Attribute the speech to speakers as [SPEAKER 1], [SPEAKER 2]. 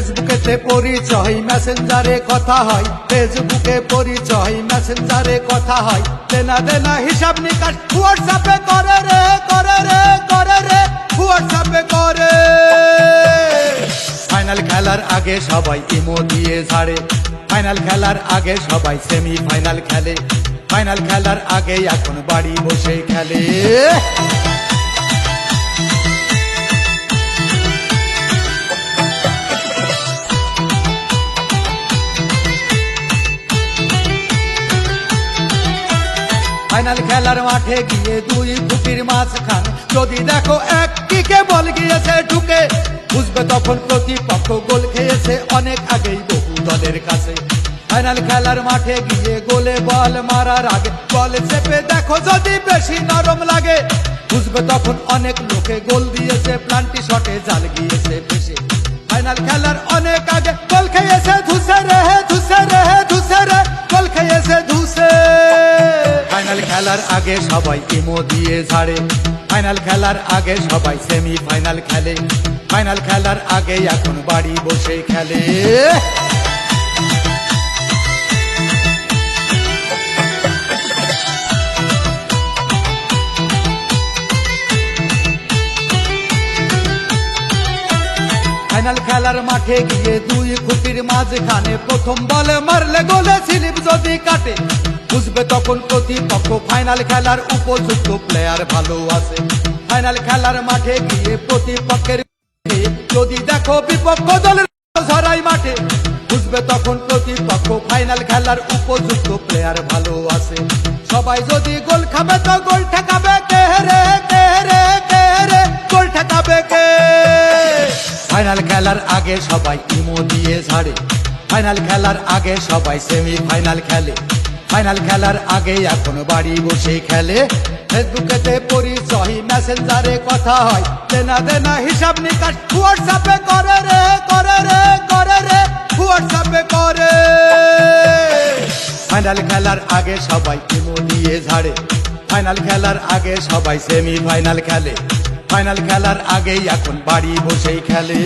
[SPEAKER 1] ফেসবুকেতে পরিচয় মেসেঞ্জারে কথা হয়। ফেসবুকে পরিচয় মেসেঞ্জারে কথা হয়। দেনা দেনা হিসাব নিকাশ হোয়াটসঅ্যাপে করে রে করে রে করে রে হোয়াটসঅ্যাপে করে। ফাইনাল খেলার আগে সবাই ইমো দিয়ে ছাড়ে ফাইনাল খেলার আগে সবাই সেমি ফাইনাল খেলে। ফাইনাল খেলার আগে এখন বাড়ি বসে খেলে। ফাইনাল খেলার মাঠে গিয়ে দুই ফুটির মাঝখান। যদি দেখো এক কিকে বল গিয়েছে ঢুকে, বুঝবে তখন প্রতিপক্ষ গোল খেয়েছে অনেক আগেই বহু দলের কাছে। ফাইনাল খেলার মাঠে গিয়ে গোলে বল মারার আগে বল চেপে দেখো যদি বেশি নরম লাগে, বুঝবে তখন অনেক লোকে গোল দিয়েছে প্লান্টি শটে জাল গিয়েছে ফাইনাল খেলার অনেক খেলার আগে সবাই ইমো দিয়ে ঝাড়ে। ফাইনাল খেলার আগে সবাই সেমি ফাইনাল খেলে। ফাইনাল খেলার আগে এখন বাড়ি বসে খেলে। ফাইনাল খেলার মাঠে গিয়ে দুই খুঁটির মাঝখানে প্রথম বলে মারলে গোলে স্লিপ যদি কাটে, বুঝবে তখন প্রতিপক্ষ ফাইনাল খেলার উপযুক্ত প্লেয়ার ভালো আছে। ফাইনাল খেলার মাঠে গিয়ে প্রতিপক্ষের যদি দেখো বিপক্ষ দলের সরাই মাঠে, বুঝবে তখন প্রতিপক্ষ ফাইনাল খেলার উপযুক্ত প্লেয়ার ভালো আছে। সবাই যদি গোল খাবে তো গোল ঠেকাবে খেলার আগে সবাই ইমো দিয়ে ছাড়ে ফাইনাল খেলার আগে সবাই সেমি ফাইনাল খেলে। ফাইনাল খেলার আগে এখন বাড়ি বসে খেলে। ফেসবুকেতে পরিচয় মেসেঞ্জারে কথা হয়। দেনা দেনা হিসাব নিকাশ হোয়াটসঅ্যাপে করে রে করে রে করে রে হোয়াটসঅ্যাপে করে। ফাইনাল খেলার আগে সবাই ইমো দিয়ে ঝাড়ে। ফাইনাল খেলার আগে সবাই সেমি ফাইনাল খেলে। ফাইনাল খেলার আগেই এখন বাড়ি বসেই খেলে।